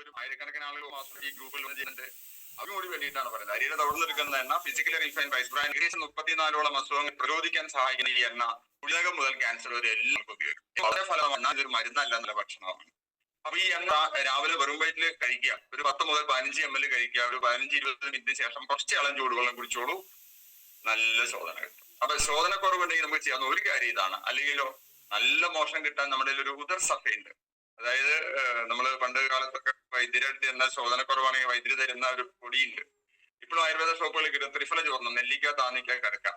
വരും ആയിരക്കണക്കിന് ആളുകൾ മാസം ഈ ഗ്രൂപ്പിൽ ചെയ്യുന്നുണ്ട്. അതിനോട് വേണ്ടിയിട്ടാണ് പറയുന്നത്. അരിയുടെ തവിടുന്നെടുക്കുന്ന എണ്ണ ഫിസിക്കലി റിഫൈൻ വൈസ് ബ്രാൻഡ് ഏകദേശം മുപ്പത്തിനാലോളം അസുഖങ്ങൾ പ്രതിരോധിക്കാൻ സഹായിക്കുന്ന ഈ എണ്ണ ഉടകം മുതൽ ക്യാൻസർ വരെ എല്ലാവർക്കും ഉപയോഗിക്കും. വളരെ ഫലമാണ്. ഇതൊരു മരുന്നല്ല എന്നുള്ള ഭക്ഷണമാണ്. അപ്പൊ ഈ എണ്ണ രാവിലെ വെറും വയറ്റിൽ കഴിക്കുക. ഒരു പത്ത് മുതൽ പതിനഞ്ച് എം എൽ കഴിക്കുക. ഒരു പതിനഞ്ച് ഇരുപത് മിനിറ്റ് ശേഷം കുറച്ച് ഇളം ചൂടുവെള്ളം കുടിച്ചോളൂ. നല്ല ശോധന കിട്ടും. അപ്പൊ ശോധന കുറവുണ്ടെങ്കിൽ നമുക്ക് ചെയ്യാവുന്ന ഒരു കാര്യം ഇതാണ്. അല്ലെങ്കിലോ നല്ല മോശം കിട്ടാൻ നമ്മുടെ ഒരു ഉദർ സഫയുണ്ട് അതായത് നമ്മൾ പണ്ട് കാലത്തൊക്കെ വൈദ്യുതി അടുത്ത് ചെന്ന ശോധന കുറവാണെങ്കിൽ വൈദ്യുതി തരുന്ന ഒരു പൊടിയുണ്ട്. ഇപ്പോഴും ആയുർവേദ ഷോപ്പുകളിൽ കിട്ടും. ത്രിഫല ചോർണം നെല്ലിക്ക താന്നിക്ക കരക്ക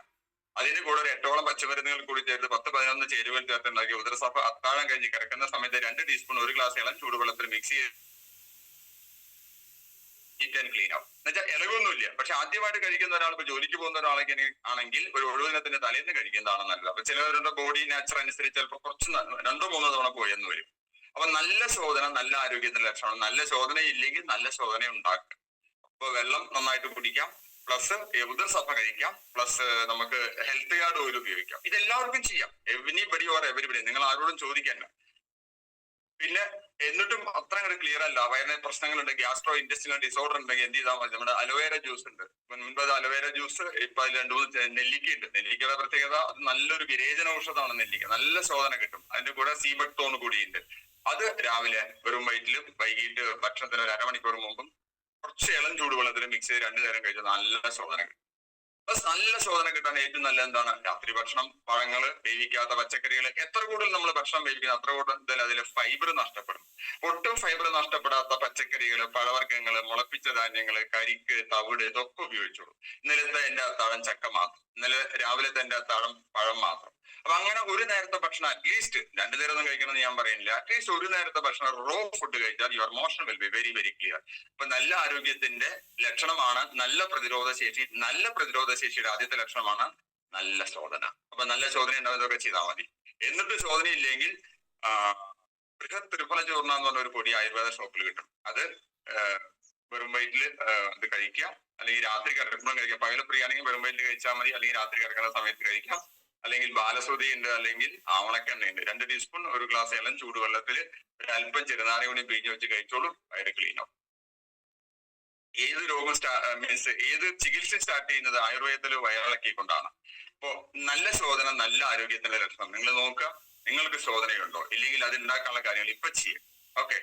അതിന് കൂടെ ഒരു എട്ടോളം പച്ചമരുന്നുകൾ കൂടി ചേർത്ത് പത്ത് പതിനൊന്ന് ചേരുവൽ ചേർത്ത് ഉണ്ടാക്കി ഉദരസഭ അത്താഴം കഴിഞ്ഞ് കിടക്കുന്ന സമയത്ത് രണ്ട് ടീസ്പൂൺ ഒരു ഗ്ലാസ് ഇളം ചൂടുവെള്ളത്തിൽ മിക്സ് ചെയ്ത് ഹീറ്റ് ആൻഡ് ക്ലീൻ ആവും. എന്നുവെച്ചാൽ ഇളകൊന്നുമില്ല പക്ഷെ ആദ്യമായിട്ട് കഴിക്കുന്ന ഒരാൾ ഇപ്പൊ ജോലിക്ക് പോകുന്ന ഒരാളൊക്കെ ആണെങ്കിൽ ഒരു ഒഴിവുദിനത്തിന്റെ തലേന്ന് കഴിക്കുന്നതാണ് നല്ലത്. അപ്പൊ ചിലവരുടെ ബോഡി നാച്ചർ അനുസരിച്ച് ചിലപ്പോൾ കുറച്ച് രണ്ടോ മൂന്നോ തവണ പോയെന്ന് വരും. അപ്പൊ നല്ല ശോധന നല്ല ആരോഗ്യത്തിന്റെ ലക്ഷണം നല്ല ശോധന ഇല്ലെങ്കിൽ നല്ല ശോധന ഉണ്ടാക്കുക. അപ്പൊ വെള്ളം നന്നായിട്ട് കുടിക്കാം. പ്ലസ് ഉദർസഭ കഴിക്കാം. പ്ലസ് നമുക്ക് ഹെൽത്ത് കാർഡ് ഓയിൽ ഉപയോഗിക്കാം. ഇത് എല്ലാവർക്കും ചെയ്യാം. എവനിബഡി ഓർ എവരിബഡി നിങ്ങൾ ആരോടും ചോദിക്കണ്ട. പിന്നെ എന്നിട്ടും അത്ര അങ്ങോട്ട് ക്ലിയർ അല്ല. വയറിന് പ്രശ്നങ്ങളുണ്ട്. ഗ്യാസ്ട്രോ ഇൻഡസ്ട്രിയൽ ഡിസോർഡർ ഉണ്ടെങ്കിൽ എന്ത് ചെയ്താൽ മതി. നമ്മുടെ അലോവേര ജ്യൂസ് ഉണ്ട്. മുൻപ് അത് അലോവേര ജ്യൂസ് ഇപ്പൊ അതിൽ രണ്ടു മൂന്ന് ചെ- നെല്ലിക്ക ഉണ്ട്. നെല്ലിക്കയുടെ പ്രത്യേകത അത് നല്ലൊരു വിരേചന ഔഷധമാണ് നെല്ലിക്ക. നല്ല ശോധന കിട്ടും. അതിന്റെ കൂടെ സീബക്തോണ് കൂടിയുണ്ട് അത് രാവിലെ വെറും വയറ്റിലും വൈകിട്ട് ഭക്ഷണത്തിന് ഒരു അരമണിക്കൂർ മുമ്പും കുറച്ച് ഇളം ചൂടുവെള്ളത്തിൽ മിക്സ് ചെയ്ത് രണ്ടു നേരം കഴിച്ചാൽ നല്ല ശോധന പ്ലസ് നല്ല ശോധന കിട്ടാൻ ഏറ്റവും നല്ല എന്താണ്? രാത്രി ഭക്ഷണം പഴങ്ങൾ വേവിക്കാത്ത പച്ചക്കറികൾ എത്ര കൂടുതൽ നമ്മൾ ഭക്ഷണം വേവിക്കുന്നത് അത്ര കൂടുതൽ അതിൽ ഫൈബർ നഷ്ടപ്പെടും. ഒട്ടും ഫൈബർ നഷ്ടപ്പെടാത്ത പച്ചക്കറികൾ പഴവർഗങ്ങൾ മുളപ്പിച്ച ധാന്യങ്ങൾ കരിക്ക് തവിട് ഇതൊക്കെ ഉപയോഗിച്ചോളൂ. ഇന്നലത്തെ എന്റെ അത്താഴം ചക്ക മാത്രം. ഇന്നലെ രാവിലത്തെ എന്റെ അത്താഴം പഴം മാത്രം. അപ്പൊ അങ്ങനെ ഒരു നേരത്തെ ഭക്ഷണം അറ്റ്ലീസ്റ്റ് രണ്ടു നേരം ഒന്നും കഴിക്കണമെന്ന് ഞാൻ പറയുന്നില്ല. അറ്റ്ലീസ്റ്റ് ഒരു നേരത്തെ ഭക്ഷണം റോ ഫുഡ് കഴിച്ചാൽ your motion will be very very clear അപ്പൊ നല്ല ആരോഗ്യത്തിന്റെ ലക്ഷണമാണ് നല്ല പ്രതിരോധ ശേഷി നല്ല പ്രതിരോധ ശേഷിയുടെ ആദ്യത്തെ ലക്ഷണമാണ് നല്ല ശോധന. അപ്പൊ നല്ല ശോധന ഉണ്ടാവുന്നതൊക്കെ ചെയ്താൽ മതി. എന്നിട്ട് ശോധന ഇല്ലെങ്കിൽ ബൃഹത് ത്രിഫല ചൂർണ എന്ന് പറഞ്ഞ ഒരു പൊടി ആയുർവേദ ഷോപ്പിൽ കിട്ടും. അത് വെറും വയറ്റിൽ അത് കഴിക്കാം അല്ലെങ്കിൽ രാത്രി കിടക്കുമ്പോൾ കഴിക്കാം പകൽ ഫ്രീ ആണെങ്കിൽ വെറും വയറ്റിൽ കഴിച്ചാൽ മതി. അല്ലെങ്കിൽ രാത്രി കിടക്കുന്ന സമയത്ത് കഴിക്കാം. അല്ലെങ്കിൽ ബാലശ്രുതി ഉണ്ട് അല്ലെങ്കിൽ ആവണക്കെണ്ണ ഉണ്ട് രണ്ട് ടീസ്പൂൺ ഒരു ഗ്ലാസ് ഇളം ചൂടുവെള്ളത്തിൽ ഒരു അല്പം ചെറുനാരങ്ങ കൂടി പിഴിഞ്ഞ് വെച്ച് കഴിച്ചോളൂ. വയറ് ക്ലീൻ ആവും. ഏത് രോഗം മീൻസ് ഏത് ചികിത്സ സ്റ്റാർട്ട് ചെയ്യുന്നത് ആയുർവേദത്തിൽ വയറിളക്കിക്കൊണ്ടാണ് അപ്പോ നല്ല ശോധന നല്ല ആരോഗ്യത്തിന്റെ ലക്ഷണം. നിങ്ങൾ നോക്കുക. നിങ്ങൾക്ക് ശോധനയുണ്ടോ? ഇല്ലെങ്കിൽ അത് ഉണ്ടാക്കാനുള്ള കാര്യങ്ങൾ ഇപ്പൊ ചെയ്യാം. ഓക്കെ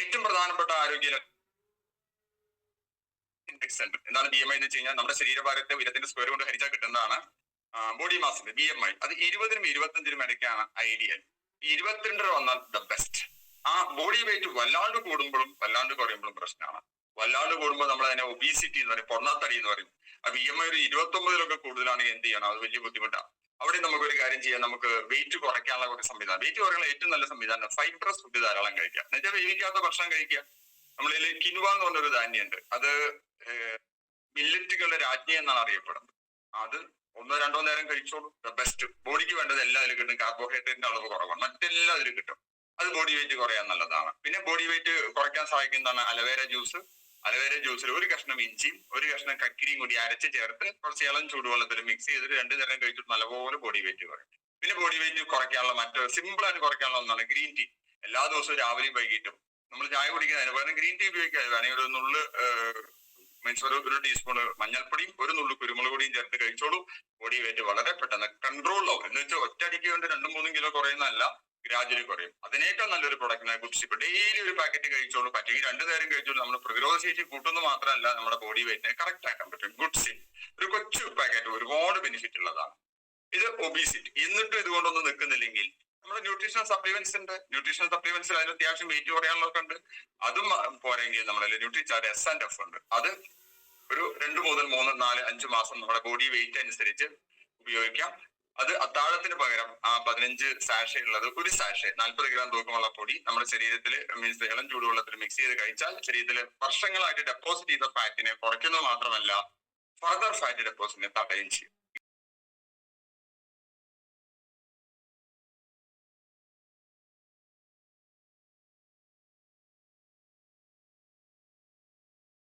ഏറ്റവും പ്രധാനപ്പെട്ട ആരോഗ്യ ഇൻഡെക്സ് ഉണ്ട് എന്താണ് ബി എം ഐ എന്ന് വെച്ച് കഴിഞ്ഞാൽ നമ്മുടെ ശരീരഭാരത്തെ ഉയരത്തിന്റെ സ്ക്വയർ കൊണ്ട് ഹരിച്ചാൽ കിട്ടുന്നതാണ് ബോഡി മാസിന്റെ ബി എം ഐ അത് ഇരുപതിനും ഇരുപത്തഞ്ചിനും ഇടയ്ക്കാണ് ഐഡിയൽ ഇരുപത്തിരണ്ടര വന്നാൽ ദ ബെസ്റ്റ് ആ ബോഡി വെയിറ്റ് വല്ലാണ്ട് കൂടുമ്പോഴും വല്ലാണ്ട് കുറയുമ്പോഴും പ്രശ്നമാണ് വല്ലാണ്ട് കൂടുമ്പോൾ നമ്മൾ അതിനെ ഒബീസിറ്റി എന്ന് പറയും പൊണ്ണാത്തടി എന്ന് പറയും. അപ്പൊ ഇ എം ഐ ഒരു ഇരുപത്തി ഒമ്പതിലൊക്കെ കൂടുതലാണെങ്കിൽ എന്ത് ചെയ്യണം? അത് വലിയ ബുദ്ധിമുട്ടാണ് അവിടെ നമുക്ക് ഒരു കാര്യം ചെയ്യാം. നമുക്ക് വെയിറ്റ് കുറയ്ക്കാനുള്ള ഒരു സംവിധാനം. വെയിറ്റ് കുറയാനുള്ള ഏറ്റവും നല്ല സംവിധാനം ഫൈബ്രസ് ഫുഡ് ധാരാളം കഴിക്കുക. എന്നുവെച്ചാൽ വേവിക്കാത്ത ഭക്ഷണം കഴിക്കുക. നമ്മളിൽ കിനുവ എന്ന് പറഞ്ഞൊരു ധാന്യമുണ്ട്. അത് മില്ലറ്റുകളുടെ രാജ്ഞി എന്നാണ് അറിയപ്പെടുന്നത്. അത് ഒന്നോ രണ്ടോ നേരം കഴിച്ചോളൂ. ബെസ്റ്റ് ബോഡിക്ക് വേണ്ടത് എല്ലാ അതിൽ കിട്ടും. കാർബോഹൈഡ്രേറ്റിന്റെ അളവ് കുറവാണ്. മറ്റെല്ലാം അതിൽ കിട്ടും. അത് ബോഡി വെയിറ്റ് കുറയാൻ നല്ലതാണ്. പിന്നെ ബോഡി വെയിറ്റ് കുറയ്ക്കാൻ സഹായിക്കുന്നതാണ് അലവേര ജ്യൂസ് അലവേര ജ്യൂസിൽ ഒരു കഷ്ണം ഇഞ്ചിയും ഒരു കഷ്ണം കക്കിരിയും കൂടി അരച്ച് ചേർത്ത് കുറച്ച് ഇളം ചൂടുവെള്ളത്തിൽ മിക്സ് ചെയ്തിട്ട് രണ്ടു നേരം കഴിച്ചിട്ട് നല്ലപോലെ ബോഡി വെയിറ്റ് കുറയും പിന്നെ ബോഡി വെയിറ്റ് കുറയ്ക്കാനുള്ള മറ്റൊരു സിമ്പിൾ ആയിട്ട് കുറയ്ക്കാനുള്ള ഒന്നാണ് ഗ്രീൻ ടീ എല്ലാ ദിവസവും രാവിലെയും വൈകിട്ടും നമ്മൾ ചായ കുടിക്കുന്നതിന് പകരം ഗ്രീൻ ടീ ഉപയോഗിക്കാതെ വേണമെങ്കിൽ ഒരു നുള്ള് മീൻസ് ഒരു ഒരു ടീസ്പൂൺ മഞ്ഞൾപ്പൊടിയും ഒരു നുള്ളു കുരുമുളക് പൊടിയും ചേർത്ത് കഴിച്ചോളൂ. ബോഡി വെയിറ്റ് വളരെ പെട്ടെന്ന് കൺട്രോൾ ആവും. എന്ന് വെച്ചാൽ ഒറ്റയടിക്ക് കൊണ്ട് രണ്ടും മൂന്നും കിലോ കുറയുന്നതല്ല. ഗ്രാജുവലി കുറയും. അതിനേക്കാൾ നല്ലൊരു പ്രൊഡക്റ്റിനെ കുറിച്ച് ഇപ്പൊ ഡെയിലി ഒരു പാക്കറ്റ് കഴിച്ചോളൂ. പറ്റുമെങ്കിൽ രണ്ടു നേരം കഴിച്ചോളൂ. നമ്മുടെ പ്രതിരോധ ശേഷി കൂട്ടുന്നത് മാത്രമല്ല നമ്മുടെ ബോഡി വെയിറ്റിനെ കറക്റ്റ് ആക്കാൻ പറ്റും. ഗുഡ് സിൻ ഒരു കൊച്ചു പാക്കറ്റ് ഒരുപാട് ബെനിഫിറ്റ് ഉള്ളതാണ്. ഇത് ഒബീസിറ്റി എന്നിട്ടും ഇതുകൊണ്ടൊന്നും നിൽക്കുന്നില്ലെങ്കിൽ നമ്മുടെ ന്യൂട്രീഷണൽ സപ്ലിമെന്റ്സ് ഉണ്ട്. ന്യൂട്രീഷണൽ സപ്ലിമെന്റ്സിൽ അതിന് അത്യാവശ്യം വെയിറ്റ് കുറയാനുള്ളതൊക്കെ ഉണ്ട്. അതും പോരെങ്കിൽ നമ്മുടെ ന്യൂട്രീച്ചാർ എസ് ആൻഡ് എഫ് ഉണ്ട്. അത് ഒരു രണ്ട് മുതൽ മൂന്ന് നാല് അഞ്ച് മാസം നമ്മുടെ ബോഡി വെയിറ്റ് അനുസരിച്ച് ഉപയോഗിക്കാം. അത് അത്താഴത്തിന് പകരം ആ പതിനഞ്ച് സാഷ ഉള്ളത് ഒരു സാഷ നാൽപ്പത് ഗ്രാം തൂക്കമുള്ള പൊടി നമ്മുടെ ശരീരത്തിൽ മീൻസ് ഇളം ചൂടുവെള്ളത്തിൽ മിക്സ് ചെയ്ത് കഴിച്ചാൽ ശരീരത്തിൽ വർഷങ്ങളായിട്ട് ഡെപ്പോസിറ്റ് ചെയ്ത ഫാറ്റിനെ കുറയ്ക്കുന്നത് മാത്രമല്ല ഫർദർ ഫാറ്റ് ഡെപ്പോസിറ്റിനെ തടയുകയും ചെയ്യും.